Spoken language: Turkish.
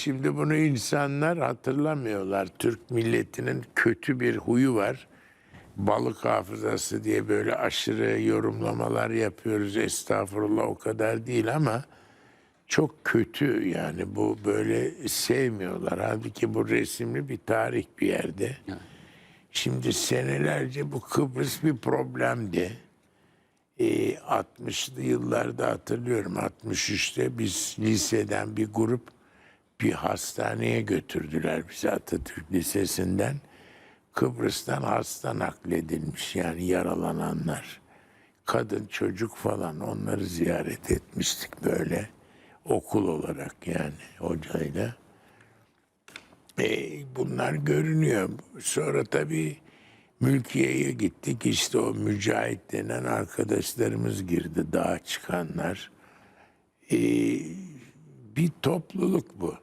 şimdi bunu insanlar hatırlamıyorlar. Türk milletinin kötü bir huyu var. Balık hafızası diye böyle aşırı yorumlamalar yapıyoruz. Estağfurullah o kadar değil ama çok kötü yani bu böyle sevmiyorlar. Halbuki bu resimli bir tarih bir yerde. Şimdi senelerce bu Kıbrıs bir problemdi. Ee, 60'lı yıllarda hatırlıyorum 63'te biz liseden bir grup bir hastaneye götürdüler bizi Atatürk Lisesi'nden. Kıbrıs'tan hasta nakledilmiş yani yaralananlar. Kadın çocuk falan onları ziyaret etmiştik böyle okul olarak yani hocayla. E, bunlar görünüyor. Sonra tabii mülkiyeye gittik. İşte o mücahit denen arkadaşlarımız girdi. Dağa çıkanlar. E, bir topluluk bu.